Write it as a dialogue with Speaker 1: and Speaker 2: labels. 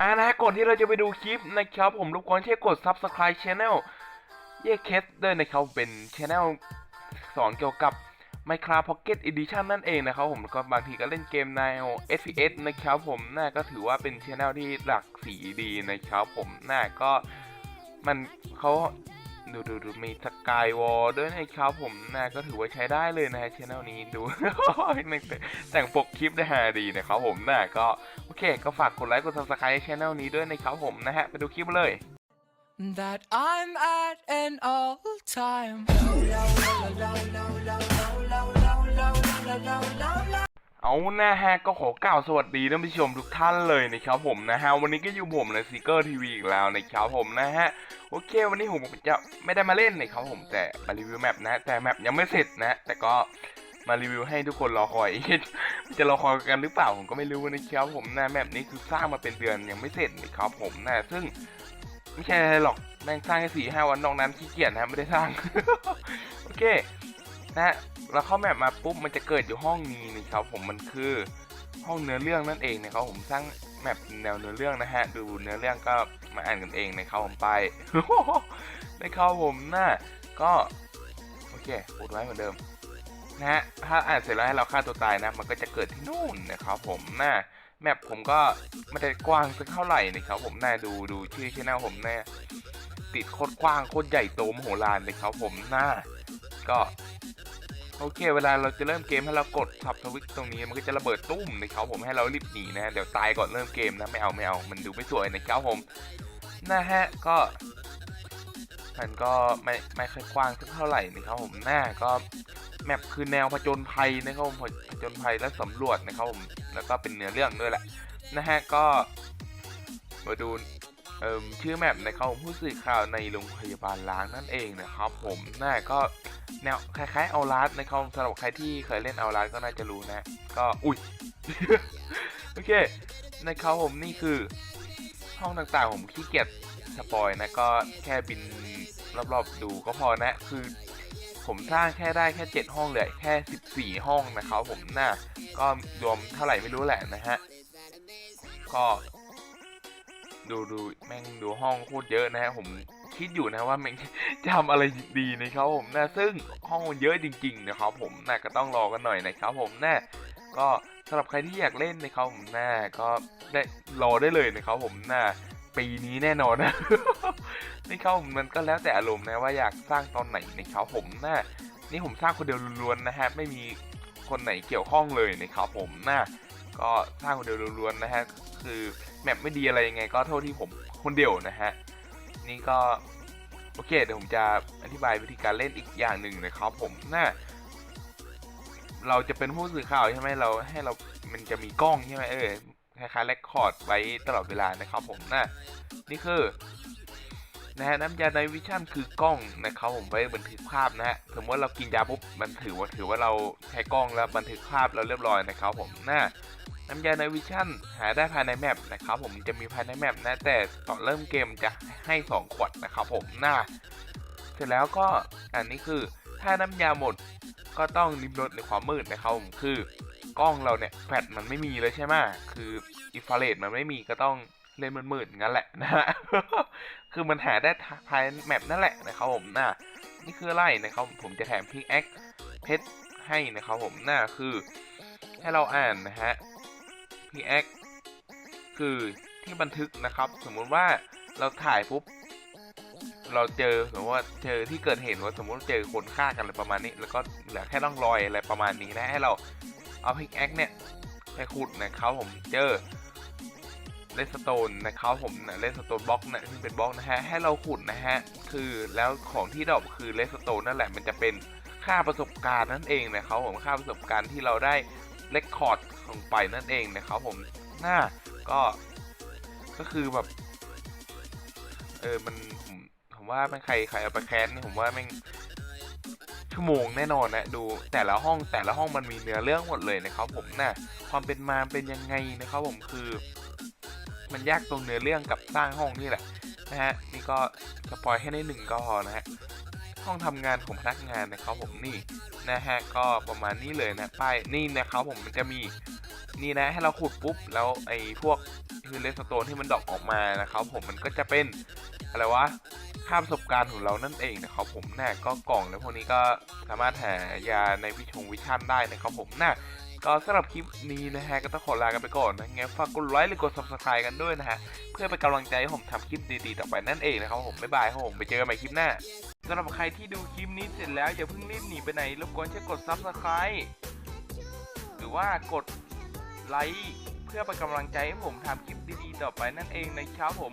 Speaker 1: อ่านะก่อนที่เราจะไปดูคลิปนะครับ ผมรบกวนช่วยกด subscribe channel เย่เคสด้วยนะครับเป็น channel สอนเกี่ยวกับ Minecraft Pocket Edition นั่นเองนะครับผมก็บางทีก็เล่นเกมใน FPS นะครับผมน่าก็ถือว่าเป็น channel ที่หลักสีดีนะครับผมน่าก็มันเขา ดูดูดูมีสกายวอลด้วยนะครับผมน่ก็ถือว่าใช้ได้เลยนะฮะ channel นี้ดูแต่งปกคลิปได้ฮาดีนะครับผมน่ก็โอเค ก็ฝากกดไลค์กด subscribe channel นี้ด้วยนะครับผมนะฮะไปดูคลิปเลย
Speaker 2: that I'm at an all time.
Speaker 1: เอานะฮะก็ขอกล่าวสวัสดีท่านผู้ชมทุกท่านเลยนะครับผมนะฮะวันนี้ก็อยู่ผมในซีเกอร์ทีวีอีกแล้วนะครับผมนะฮะโอเค วันนี้ผมจะไม่ได้มาเล่นนะครับผมแต่มารีวิวแมปนะแต่แมปยังไม่เสร็จนะ แต่ก็มารีวิวให้ทุกคนรอคอยจะรอคอยกันหรือเปล่าผมก็ไม่รู้นะครับผมนะแมปนี้คือสร้างมาเป็นเดือนยังไม่เสร็จนะครับผมนะซึ่งไม่ใช่อะไรหรอกแม่งสร้างแค่สี่ห้าวันนอกนั้นขี้เกียจนะไม่ได้สร้างโอเค นะฮะเราเข้าแมปมาปุ๊บมันจะเกิดอยู่ห้องนี้นะครับผมมันคือห้องเนื้อเรื่องนั่นเองนะครับผมสร้างแมปแนวเนื้อเรื่องนะฮะดูเนื้อเรื่องก็มาอ่านกันเองนะครับผมไปนะครับผมน่ะก็โอเคอุดไว้เหมือนเดิมนะฮะถ้าอ่านเสร็จแล้วให้เราฆ่าตัวตายนะ มันก็จะเกิดที่นู่นนะครับผมน่ะแมปผมก็ไม่ได้กว้างสักเท่าไหร่นะครับผมน่าดูดูชื่อช่องผมน่ะติดโคตรกว้างโคตรใหญ่โตมโหฬารเลยครับผมน่าก็ โอเค เวลาเราจะเริ่มเกมให้เรากดทับทวิตตรงนี้มันก็จะระเบิดตุ้มนะครับผมให้เรารีบหนีนะเดี๋ยวตายก่อนเริ่มเกมนะไม่เอาไม่เอามันดูไม่สวยนะครับผมนะฮะก็มันก็ไม่ไม่ค่อยกว้างสักเท่าไหร่นะครับผมหน้าก็แมปคือแนวผจญภัยนะครับผมผจญภัยและสำรวจนะครับผมแล้วก็เป็นเนื้อเรื่องด้วยแหละนะฮะก็มาดู เอ่มชื่อแมปนะครับผู้สื่อข่าวในโรงพยาบาลล้างนั่นเองนะครับ ผมน่าก็แนวคล้ายๆเอาลาสนะครับสำหรับใครที่เคยเล่นเอาลาสก็น่าจะรู้นะ ก็อุ้ยโอเคนะครับผมนี่คือห้องต่างๆ ผมขี้เกียจสปอยนะก็แค่บินรอบๆดูก็พอนะคือผมสร้างแค่ได้แค่ 7 ห้องเลือแค่ 14 ห้องนะครับผมน่าก็รวมเท่าไหร่ไม่รู้แหละนะฮะก็ ดูดูแม่งดูห้องโคตรเยอะนะฮะผมคิดอยู่นะว่าแม่งจะทำอะไรดีนะครับผมนะซึ่งห้องเยอะจริง ๆ นะครับผมนะก็ต้องรอกันหน่อยนะครับผมนะก็สำหรับใครที่อยากเล่นนะครับผมนะก็ได้รอได้เลยนะครับผมนะปีนี้แน่นอนนะนี่เขาผมมันก็แล้วแต่อารมณ์นะว่าอยากสร้างตอนไหนนะครับผมนะนี่ผมสร้างคนเดียวล้วนๆนะฮะไม่มีคนไหนเกี่ยวข้องเลยนะครับผมนะ ก็สร้างคนเดียวล้วนๆนะฮะคือแมปไม่ดีอะไรยังไง ก็โทษที่ผมคนเดียวนะฮะนี่ก็โอเคเดี๋ยวผมจะอธิบายวิธีการเล่นอีกอย่างหนึ่งนะครับผมน่าเราจะเป็นผู้สื่อข่าวใช่ไหมเราให้เรามันจะมีกล้องใช่ไหมเออคล้ายๆเรคคอร์ดไว้ตลอดเวลานะครับผมน่านี่คือ นะฮะน้ำยาในวิชั่นคือกล้องนะครับผมไว้บันทึกภาพนะฮะสมมติเรากินยาปุ๊บมันถือว่าถือว่าเราใช้กล้องแล้วบันทึกภาพเราเรียบร้อยนะครับผมน่าน้ำยาในวิชั่นหาได้ภายในแมปนะครับผมจะมีภายในแมปนะแต่ตอนเริ่มเกมจะให้ 2 ขวดนะครับผมน้าเสร็จแล้วก็อันนี้คือถ้าน้ำยาหมดก็ต้องริมรถในความมืดนะครับผมคือกล้องเราเนี่ยแฟลชมันไม่มีเลยใช่ไหมคืออินฟราเรดมันไม่มีก็ต้อง เล่นมันมืดๆงั้นแหละนะฮะ คือมันหาได้ภายแมปนั่นแหละนะครับผมน่านี่คืออะไรนะครับผมจะแถมพิกแอคเพชรให้นะครับผมน่าคือให้เราอ่านนะฮะ px คือที่บันทึกนะครับ สมมุติว่าเราถ่ายปุ๊บเราเจอสมมติว่าเจอที่เกิดเหตุว่าสมมติเจอคนฆ่ากันอะไรประมาณนี้ แล้วก็เหลือแค่ร่องรอยอะไรประมาณนี้นะให้เราเอาพิกแอคเนี่ยไปขุดนะครับผมเจอ เลสโตนนะครับผมนะเลสโตนบล็อกนะที่เป็นบล็อกนะฮะให้เราขุดนะฮะคือแล้วของที่ดรอปคือเลสโตนนั่นแหละมันจะเป็นค่าประสบการณ์นั่นเองนะครับผมค่าประสบการณ์ที่เราได้เลคคอร์ดลงไปนั่นเองนะครับผมหน้าก็ก็คือแบบเออมันผมผมว่ามันใครใครเอาไปแคสนี่ผมว่าแม่งชั่วโมงแน่นอนนะดูแต่ละห้องแต่ละห้องมันมีเนื้อเรื่องหมดเลยนะครับผมนะ่ะความเป็นมาเป็นยังไงนะครับผมคือ มันยากตรงเนื้อเรื่องกับสร้างห้องนี่แหละนะฮะนี่ก็สปอยให้ได้หนึ่งก็พอนะฮะห้องทำงานของพนักงานนะครับผมนี่นะฮะก็ประมาณนี้เลยนะป้ายนี่นะครับผมมันจะมีนี่นะให้เราขุดปุ๊บแล้วไอ้พวกคือเลสโตนที่มันดอกออกมานะครับผมมันก็จะเป็นอะไรวะค่าประสบการณ์ของเรานั่นเองนะครับผมน่ะก็กล่องแล้วพวกนี้ก็สามารถหายาในวิชงวิชั่นได้นะครับผมน่ะ ก็สำหรับคลิปนี้นะฮะก็ต้องขอลากันไปก่อนนะงั้นฝากกดไลค์หรือกด subscribe กันด้วยนะฮะเพื่อเป็นกำลังใจให้ผมทำคลิปดีๆต่อไปนั่นเองนะครับผมบ๊ายบายครับผมไปเจอกันใหม่คลิปหน้าสำหรับใครที่ดูคลิปนี้เสร็จแล้วอย่าเพิ่งรีบหนีไปไหนรบกวนช่วยกด subscribe หรือว่ากดไลค์เพื่อเป็นกำลังใจให้ผมทำคลิปดีๆต่อไปนั่นเองนะครับผม